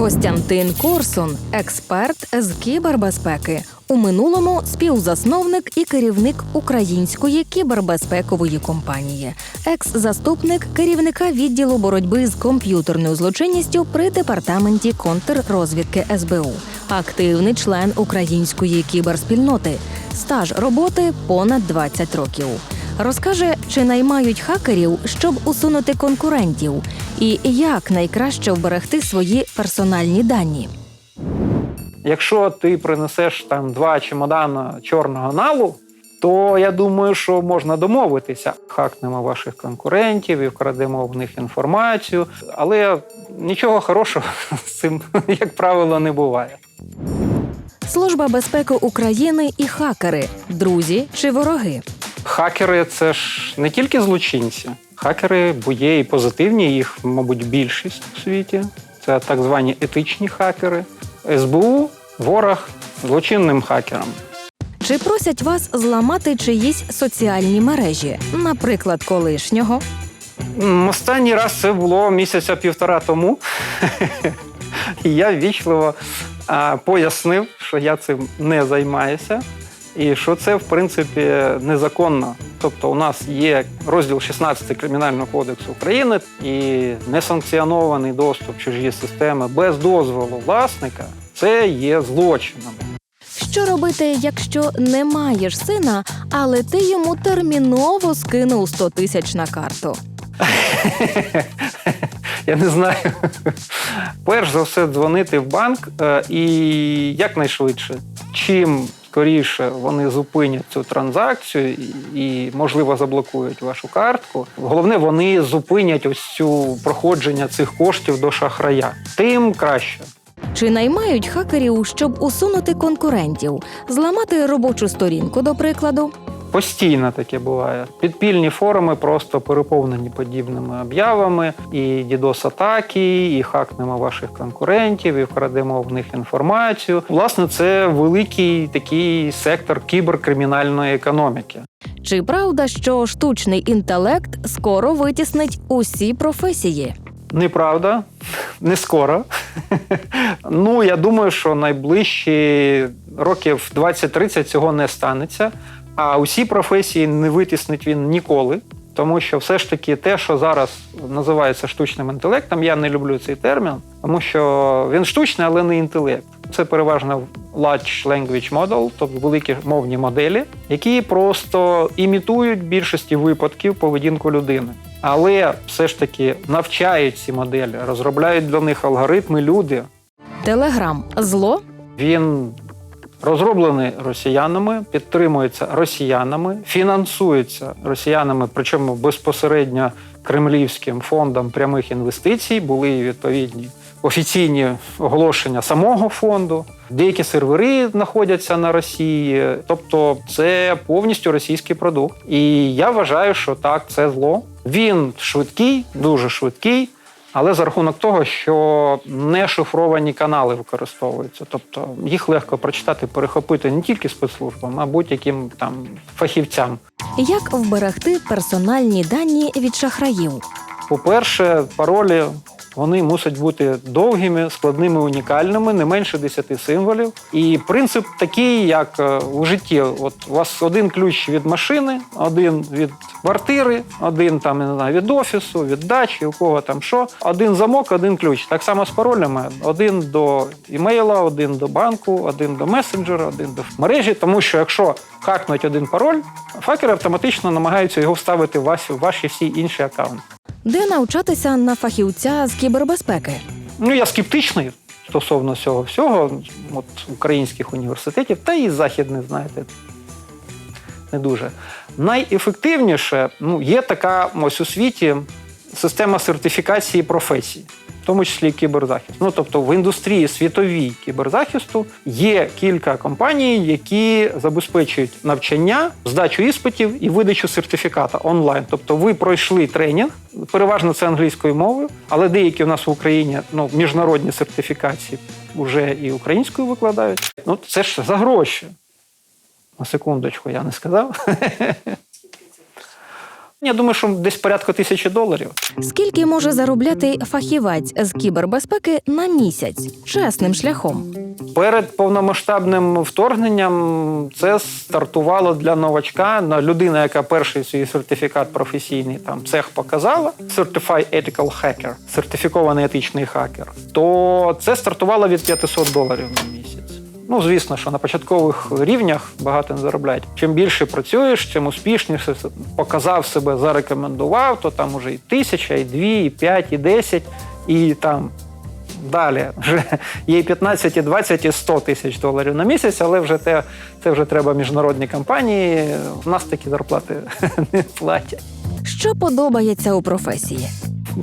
Костянтин Корсун, експерт з кібербезпеки. У минулому співзасновник і керівник української кібербезпекової компанії, екс-заступник керівника відділу боротьби з комп'ютерною злочинністю при департаменті контррозвідки СБУ, активний член української кіберспільноти, стаж роботи понад 20 років. Розкаже, чи наймають хакерів, щоб усунути конкурентів, і як найкраще вберегти свої персональні дані. Якщо ти принесеш там два чемодана чорного налу, то я думаю, що можна домовитися. Хакнемо ваших конкурентів і вкрадемо в них інформацію. Але нічого хорошого з цим, як правило, не буває. Служба безпеки України і хакери, друзі чи вороги. Хакери це ж не тільки злочинці. Хакери, бо є і позитивні, їх, мабуть, більшість у світі. Це так звані етичні хакери. СБУ ворог злочинним хакерам. Чи просять вас зламати чиїсь соціальні мережі, наприклад, колишнього? Останній раз це було місяця півтора тому. І я ввічливо пояснив, що я цим не займаюся, і що це, в принципі, незаконно. Тобто, у нас є розділ 16 Кримінального кодексу України і несанкціонований доступ в чужі системи без дозволу власника це є злочином. Що робити, якщо не маєш сина, але ти йому терміново скинув 100 тисяч на карту? Я не знаю. Перш за все, дзвонити в банк е, і якнайшвидше. Чим скоріше вони зупинять цю транзакцію і, можливо, заблокують вашу картку. Головне, вони зупинять ось цю проходження цих коштів до шахрая. Тим краще. Чи наймають хакерів, щоб усунути конкурентів, зламати робочу сторінку, до прикладу? Постійно таке буває. Підпільні форуми просто переповнені подібними об'явами, і DDoS-атаки, і хакнемо ваших конкурентів, і вкрадемо в них інформацію. Власне, це великий такий сектор кіберкримінальної економіки. Чи правда, що штучний інтелект скоро витіснить усі професії? Неправда, не скоро. ну, я думаю, що найближчі років 20-30 цього не станеться. А усі професії не витіснить він ніколи. Тому що все ж таки те, що зараз називається штучним інтелектом, я не люблю цей термін, тому що він штучний, але не інтелект. Це переважно large language model, тобто великі мовні моделі, які просто імітують в більшості випадків поведінку людини. Але все ж таки навчають ці моделі, розробляють для них алгоритми люди. Телеграм зло? Він розроблений росіянами, підтримується росіянами, фінансується росіянами, причому безпосередньо кремлівським фондом прямих інвестицій були відповідні офіційні оголошення самого фонду. Деякі сервери знаходяться на Росії, тобто це повністю російський продукт. І я вважаю, що так, це зло. Він швидкий, дуже швидкий. Але за рахунок того, що не шифровані канали використовуються, тобто їх легко прочитати, перехопити не тільки спецслужбам, а будь-яким там фахівцям. Як вберегти персональні дані від шахраїв? По-перше, паролі вони мусять бути довгими, складними, унікальними, не менше 10 символів. І принцип такий, як е, у житті: от у вас один ключ від машини, один від квартири, один там не знаю, від офісу, від дачі, у кого там що, один замок, один ключ. Так само з паролями: один до імейла, один до банку, один до месенджера, один до мережі. Тому що якщо хакнуть один пароль, факери автоматично намагаються його вставити в ваші всі інші аккаунти. Де навчатися на фахівця з кібербезпеки? Ну, я скептичний стосовно цього всього, от українських університетів, та і західних, знаєте, не дуже. Найефективніше ну, є така ось у світі система сертифікації професій, в тому числі кіберзахист. Ну, тобто в індустрії світовій кіберзахисту є кілька компаній, які забезпечують навчання, здачу іспитів і видачу сертифіката онлайн. Тобто ви пройшли тренінг, переважно це англійською мовою, але деякі в нас в Україні ну, міжнародні сертифікації вже і українською викладають. Ну, це ж за гроші. На секундочку, я не сказав. Я думаю, що десь порядку тисячі доларів. Скільки може заробляти фахівець з кібербезпеки на місяць чесним шляхом? Перед повномасштабним вторгненням це стартувало для новачка. На людина, яка перший свій сертифікат професійний там цех показала, Certified Ethical Hacker, сертифікований етичний хакер, то це стартувало від 500 доларів на місяць. Ну, звісно, що на початкових рівнях багато не заробляють. Чим більше працюєш, чим успішніше показав себе, зарекомендував, то там уже і тисяча, і дві, і п'ять, і десять, і там Далі вже є і 15, і 20, і 100 тисяч доларів на місяць, але вже те, це вже треба міжнародні компанії. У нас такі зарплати не платять. Що подобається у професії?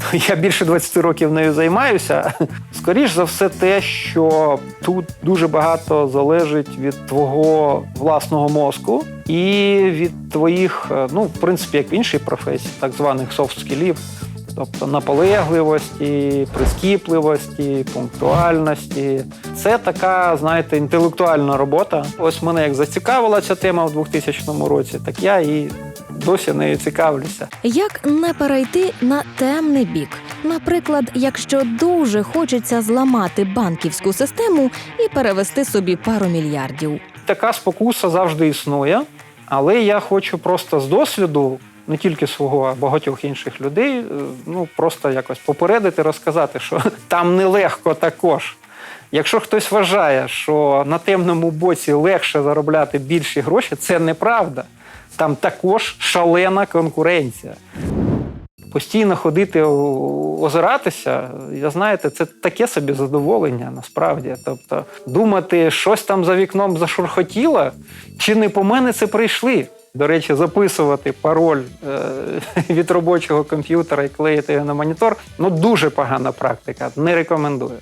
Я більше 20 років нею займаюся. Скоріш за все, те, що тут дуже багато залежить від твого власного мозку і від твоїх, е, ну, в принципі, як в іншій професії, так званих софт-скілів. Тобто наполегливості, прискіпливості, пунктуальності. Це така, знаєте, інтелектуальна робота. Ось мене як зацікавила ця тема в 2000 році, так я і досі нею цікавлюся. Як не перейти на темний бік? Наприклад, якщо дуже хочеться зламати банківську систему і перевести собі пару мільярдів. Така спокуса завжди існує, але я хочу просто з досвіду. Не тільки свого, а багатьох інших людей, е, ну просто якось попередити, розказати, що там нелегко також. Якщо хтось вважає, що на темному боці легше заробляти більші гроші, це неправда. Там також шалена конкуренція. Постійно ходити озиратися, я знаєте, це таке собі задоволення насправді. Тобто думати, щось там за вікном зашурхотіло, чи не по мене це прийшли. До речі, записувати пароль е, від робочого комп'ютера і клеїти його на монітор ну дуже погана практика. Не рекомендую.